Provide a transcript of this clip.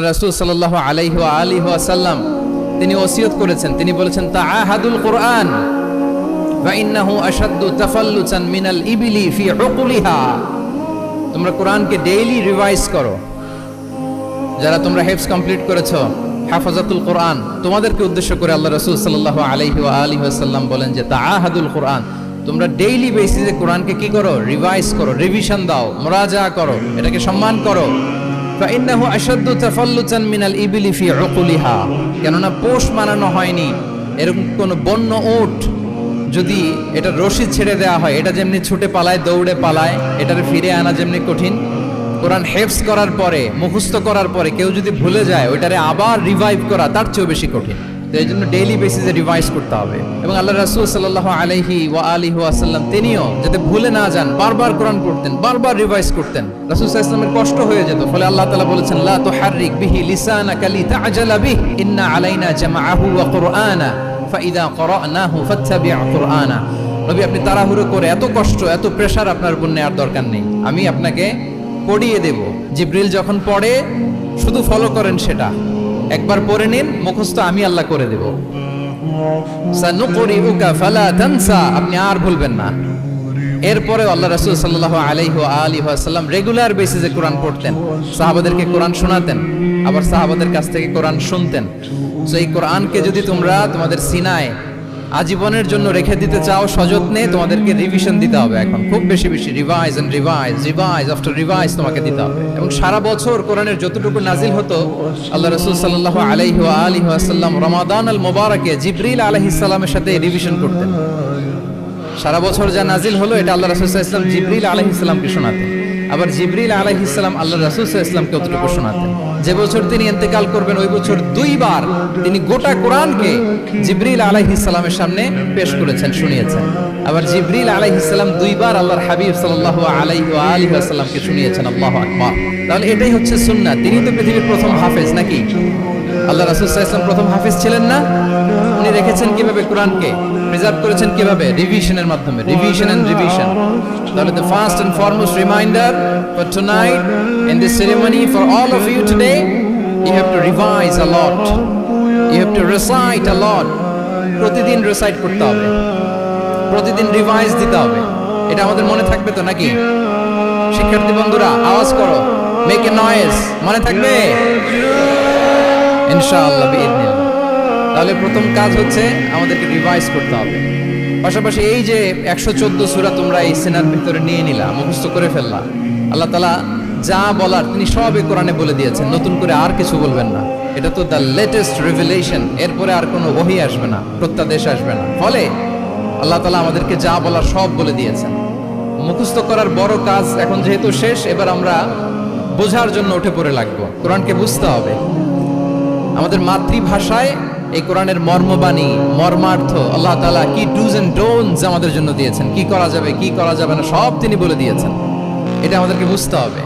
রাসূল আলিহি ওয়াসাল্লাম তিনি ওসিয়ত করেছেন। তিনি বলেছেন কোরআন মিনাল ইবিলি ফি তোমরা কোরআনকে ডেইলি রিভাইজ করো। যারা তোমরা হেফস কমপ্লিট করেছ, হাফাজাতুল কোরআন, তোমাদেরকে উদ্দেশ্য করে আল্লাহ রাসূল সাল্লাল্লাহু আলাইহি ওয়া আলিহি বলেন যে, তাআহাদুল কোরআন, তোমরা ডেইলি বেসিসে কোরআনকে কি করো? রিভাইজ করো, রিভিশন দাও মোরাজা করো, এটাকে সম্মান করো। ফাইন্নাহু আশাদ্দু তাফাল্লুচান মিনাল ইবিলি ফি উকুলিহা। কেননা পোষ মানানো হয়নি। এরকম কোন বন্য ওট যদি এটা রশি ছেড়ে দেওয়া হয়, এটা যেমনি ছুটে পালায়, দৌড়ে পালায়, এটার ফিরে আনা যেমনি কঠিন। কোরআন হেফস করার পরে, মুখস্থ করার পরে কেউ যদি ভুলে যায়, ওইটারে আবার রিভাইভ করা তার চেয়েও বেশি কঠিন। তো এই জন্য ডেইলি বেসিসে রিভাইজ করতে হবে। এবং আল্লাহ রাসূল সাল্লাল্লাহু আলাইহি ওয়া আলিহি ওয়াসাল্লাম, তিনিও যাতে ভুলে না যান, বারবার কোরআন পড়তেন, বারবার রিভাইজ করতেন, রাসূল ওয়াসাল্লামের কষ্ট হয়ে যেত। ফলে আল্লাহ তাআলা বলেছেন, লা তুহাররিক বিহি লিসানাকা লিতা'জালা বিহি, ইন্না আলাইনা জামাআহু ওয়া কুরআনা, ফাইদা ক্বরানাহু ফাত্তাবি' কুরআনা। নবী, আপনি তাড়াহুড়ো করে এত কষ্ট, এত প্রেসার আপনার উপর নেওয়ার দরকার নেই। আমি আপনাকে পড়িয়ে দেব। জিব্রিল যখন পড়ে, শুধু ফলো করেন সেটা। একবার পড়ে নিন, মুখস্থ আমি আল্লাহ করে দেব। আপনি আর ভুলবেন না। এরপরে আল্লাহ রাসূল সাল্লাহ আলহ আলিহাসাল্লাম রেগুলার বেসিসে কোরআন পড়তেন। সাহাবাদেরকে কোরআন শোনাতেন, আবার সাহাবাদের কাছ থেকে কোরআন শুনতেন। তো এই কোরআনকে যদি তোমরা তোমাদের সিনায় আজীবনের জন্য রেখে দিতে চাও সযত্নে, তোমাদেরকে রিভিশন দিতে হবে এখন। খুব বেশি বেশি revise and revise revise after revise তোমাকে দিতে হবে। এবং সারা বছর কোরআনের যতটুকু নাজিল হতো, আল্লাহ রাসূল সাল্লাল্লাহু আলাইহি আলিহি ওয়াসাল্লাম রমাদান আল মুবারাকে জিবরিল আলাইহিস সালামের সাথে রিভিশন করতেন। সারা বছর যা নাজিল হলো, এটা আল্লাহ রাসূল ওয়াসাল্লাম জিবরিল আলাইহিস সালামকে শোনাতেন। আবার জিবরিল আলাইহিস সালাম আল্লাহ রাসূল ওয়াসাল্লামকে অতটুকু শোনাতেন। যে বছর তিনি ইন্তেকাল করবেন, ওই বছর দুইবার তিনি গোটা কোরআনকে জিবরিল আলাইহিস সালামের সামনে পেশ করেছেন, শুনিয়েছেন। আবার জিবরিল আলাইহিস সালাম দুইবার আল্লাহর হাবিব সাল্লাল্লাহু আলাইহি ওয়া আলিহি ওয়াসাল্লামকে শুনিয়েছেন, আল্লাহু আকবার। তাহলে এটাই হচ্ছে সুন্নাহ তিনি তো পৃথিবীর প্রথম হাফেজ নাকি? আল্লাহ রাসূল সাল্লাল্লাহু প্রথম হাফেজ ছিলেন না? উনি রেখেছেন কীভাবে কোরআনকে? প্রিজার্ভ করেছেন কীভাবে? রিভিশনের মাধ্যমে। Revision and revision. তাহলে the first and foremost reminder for tonight in this ceremony for all of you today you have to revise a lot you have to recite a lot প্রতিদিন recite করতে হবে। প্রতিদিন revise দিতে হবে। এটা আমাদের মনে থাকবে তো নাকি? শিক্ষার্থী বন্ধুরা, আওয়াজ করো। মেক এ নয়েজ মনে থাকবে? ইনশাআল্লাহ তাহলে প্রথম কাজ হচ্ছে আমাদেরকে রিভাইজ করতে হবে। পাশাপাশি এই যে একশো চোদ্দ সুরা তোমরা এই সেনার ভিতরে নিয়ে নিলা, মুখস্থ করে ফেললা, আল্লাহ তালা যা বলার তিনি সব এই কোরআনে বলে দিয়েছেন, নতুন করে আর কিছু বলবেন না। এটা তো দ্য লেটেস্ট রিভিলেশন এরপরে আর কোনো ওহি আসবে না, প্রত্যাদেশ আসবে না। ফলে আল্লাহ তালা আমাদেরকে যা বলার সব বলে দিয়েছেন। মুখস্থ করার বড় কাজ এখন যেহেতু শেষ, এবার আমরা বোঝার জন্য উঠে পড়ে লাগবো। কোরআনকে বুঝতে হবে। আমাদের মাতৃভাষায় এই কোরআনের মর্মবাণী, মর্মার্থ, আল্লাহ তালা কি ডুজ অ্যান্ড ডোনস আমাদের জন্য দিয়েছেন? কি করা যাবে, কি করা যাবে না? সব তিনি বলে দিয়েছেন। এটা আমাদেরকে বুঝতে হবে।